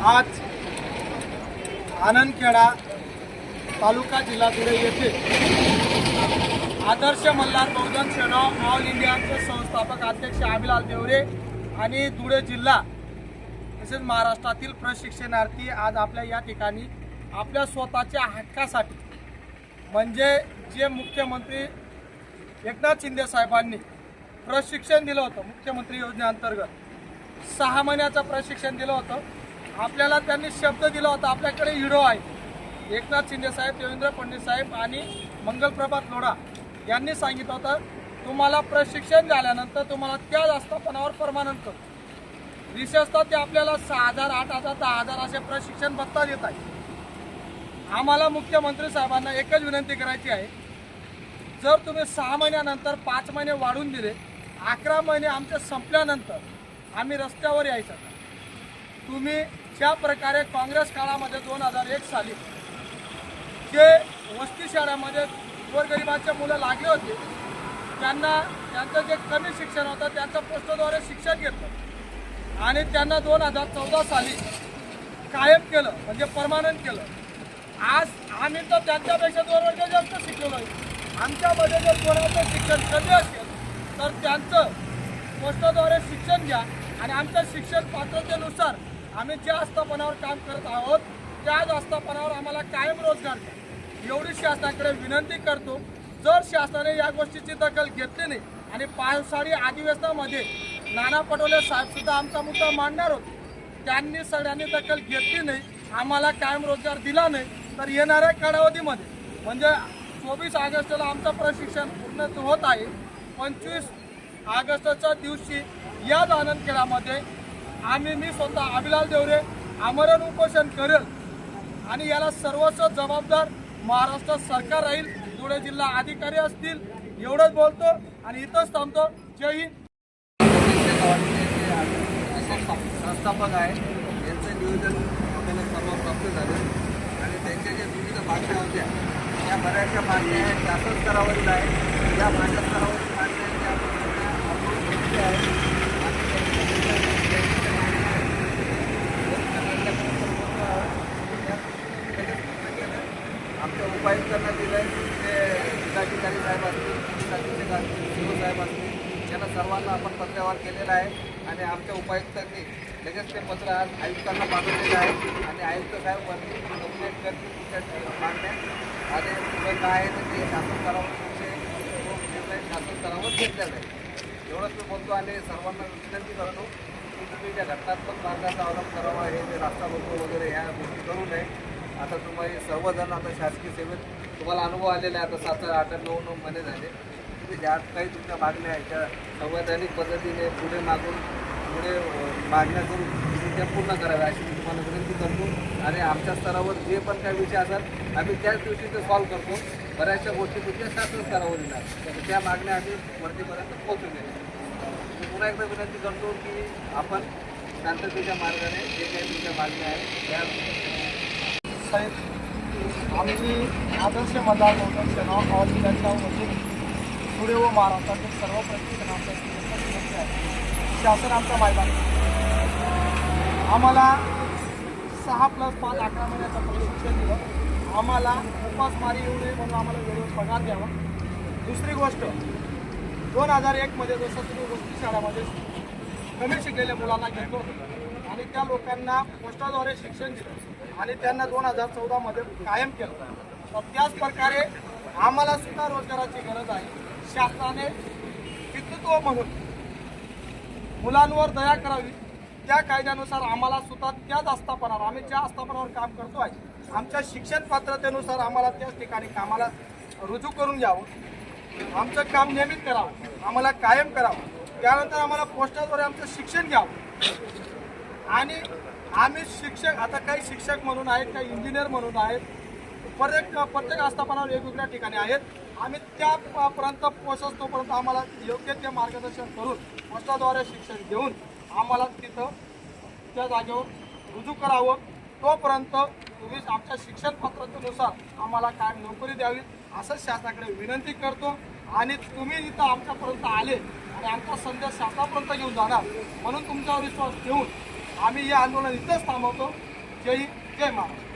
आज आनंदखेडा तालुका जिल्हा धुळे येथे आदर्श मल्हार बहुजन सेना ऑल इंडियाचे संस्थापक अध्यक्ष आमिलाल देवरे आणि धुळे जिल्हा तसेच महाराष्ट्रातील प्रशिक्षणार्थी आज आपल्या या ठिकाणी आपल्या स्वतःच्या हक्कासाठी म्हणजे जे मुख्यमंत्री एकनाथ शिंदे साहेबांनी प्रशिक्षण दिलं होतं मुख्यमंत्री योजनेअंतर्गत सहा महिन्याचं प्रशिक्षण दिलं होतं. आपल्याला त्यांनी शब्द दिला होता आपल्याकडे हिरो आहे. एकनाथ शिंदे साहेब देवेंद्र फडणवीस साहेब आणि मंगलप्रभात लोढा यांनी सांगितलं होतं तुम्हाला प्रशिक्षण झाल्यानंतर तुम्हाला त्या आस्थापनावर परमानंट करतो विशेषतः ते आपल्याला सहा हजार आठ हजार दहा हजार असे प्रशिक्षण भत्ता देत आहे आम्हाला मुख्यमंत्री साहेबांना एकच विनंती करायची आहे जर तुम्ही सहा महिन्यानंतर पाच महिने वाढून दिले अकरा महिने आमचे संपल्यानंतर आम्ही रस्त्यावर यायचं. तुम्ही ज्या प्रकारे काँग्रेस काळामध्ये दोन हजार एक साली जे वस्ती शहरामध्ये गोरगरिबाचे मुलं लागले होते त्यांना त्यांचं जे कमी शिक्षण होतं त्यांचं पोस्टद्वारे शिक्षण घेतलं. आणि त्यांना दोन हजार चौदा साली कायम केलं म्हणजे परमानंट केलं. आज आम्ही तर त्यांच्यापेक्षा दोन वर्ष जास्त शिकलेलो आहे. आमच्यामध्ये जर कोणाचं शिक्षण कमी असेल तर त्यांचं पोस्टद्वारे शिक्षण घ्या आणि आमच्या शिक्षण पात्रतेनुसार आम्ही ज्या आस्थापनावर काम करत आहोत त्याच आस्थापनावर आम्हाला कायम रोजगार द्या. एवढी शासनाकडे विनंती करतो जर शासनाने या गोष्टीची दखल घेतली नाही आणि पावसाळी अधिवेशनामध्ये नाना पटोले साहेबसुद्धा आमचा मुद्दा मांडणार होते त्यांनी सगळ्यांनी दखल घेतली नाही आम्हाला कायम रोजगार दिला नाही तर येणाऱ्या कालावधीमध्ये म्हणजे चोवीस ऑगस्टला आमचं प्रशिक्षण पूर्ण होत आहे पंचवीस ऑगस्टच्या दिवशी याच आनंद खेळामध्ये आम्ही मी स्वतः अभिलाल देवरे आमरण उपोषण करेल. आणि याला सर्वस्व जबाबदार महाराष्ट्र सरकार राहील. धुळे जिल्हा अधिकारी असतील एवढंच बोलतो आणि इथंच थांबतो. जय हिंद. संस्थापक आहे. यांचं नियोजन आपल्याला सर्व प्राप्त झालं. आणि त्यांच्या ज्या विविध भाषा होत्या त्या बऱ्याचशा भाषा आहेत. शासन स्तरावरील आहेत या भाषा स्तरावरील भाषा आहेत, त्या आपण आहे आहेत. आणि त्यांच्या- त्यांच्या मागण्या आहेत. आमच्या उपायुक्तांना दिलं ते जिल्हाधिकारी साहेब असतील पोलीस अधीक्षक यांना सर्वांना आपण पत्रव्यवहार केलेला आहे आणि आमच्या उपायुक्तांनी लगेच ते पत्र आज आयुक्तांना पाठवलेलं आहे. आणि आयुक्त साहेब वरती कंप्लेंट करतील तुमच्या मागण्या. आणि पुढे काय आहे तर ते शासन स्तरावर तुमचे निर्णय शासन स्तरावर घेतल्या जाईल एवढंच मी बोलतो आणि सर्वांना विनंती करतो की तुम्ही ज्या घटनात्मक मार्गाचा अवलंब करावा हे जे रास्ता रोको वगैरे ह्या गोष्टी करू नये. आता तुम्ही सर्वजण आता शासकीय सेवेत तुम्हाला अनुभव आलेला आहे आता सात आठ नऊ नऊ महिने झाले. म्हणजे तुम्ही ज्या काही तुमच्या मागण्या आहेत त्या संवैधानिक पद्धतीने पुढे मागून पुढे मागण्या करून तुम्ही त्या पूर्ण कराव्या अशी मी तुम्हाला विनंती करतो. आणि आमच्या स्तरावर जे पण काही विषय असतात आम्ही त्याच दिवशी ते सॉल्व्ह करतो. बऱ्याचशा गोष्टी तुमच्या शासन स्तरावर येणार. तर त्या मागण्या आम्ही वरतीपर्यंत पोहोचून देणार. मी पुन्हा एकदा विनंती करतो की आपण शांततेच्या मार्गाने जे काही तुमच्या मागण्या आहेत त्या साहेब आमची आदर्श मतदार होतं सेना ऑल इंडियाच्या वतीने पुढे व महाराष्ट्रातील सर्व प्रत्येक आहे. शासन आमच्या मैदान आम्हाला सहा प्लस पाच अकरा महिन्याचं प्रशिक्षण दिलं. आम्हाला उपासमारी येऊ नये म्हणून आम्हाला वेळेवर पगार द्यावा. दुसरी गोष्ट दोन हजार एकमध्ये जसं तुम्ही गोष्टी शाळामध्ये कमी शिकलेल्या मुलांना घेतलं होतं आणि त्या लोकांना पोस्टाद्वारे शिक्षण दिलं आणि त्यांना दोन हजार चौदामध्ये कायम केलं. तर त्याच प्रकारे आम्हाला सुद्धा रोजगाराची गरज आहे. शासनाने पितृत्व म्हणून मुलांवर दया करावी. त्या कायद्यानुसार आम्हाला सुद्धा त्याच आस्थापनावर आम्ही ज्या आस्थापनावर काम करतो आहे आमच्या शिक्षण पात्रतेनुसार आम्हाला त्याच ठिकाणी कामाला रुजू करून घ्यावं. आमचं काम नियमित करावं. आम्हाला कायम करावं. त्यानंतर आम्हाला पोस्टाद्वारे आमचं शिक्षण घ्यावं. आणि आम्ही शिक्षक आता काही शिक्षक म्हणून आहेत काही इंजिनियर म्हणून आहेत प्रत्येक प्रत्येक आस्थापनावर वेगवेगळ्या ठिकाणी आहेत. आम्ही त्यापर्यंत पोहोचतोपर्यंत आम्हाला योग्य ते मार्गदर्शन करून पोस्टाद्वारे शिक्षण घेऊन आम्हाला तिथं त्या जागेवर रुजू करावं. तोपर्यंत तुम्ही आमच्या शिक्षण पद्धतीनुसार आम्हाला कायम नोकरी द्यावी असं शासनाकडे विनंती करतो. आणि तुम्ही इथं आमच्यापर्यंत आले आणि आमचा संदेश शासनापर्यंत घेऊन जाणार म्हणून तुमच्यावर विश्वास ठेवून आम्ही हे आंदोलन इथंच थांबवतो. जय जय महाराष्ट्र.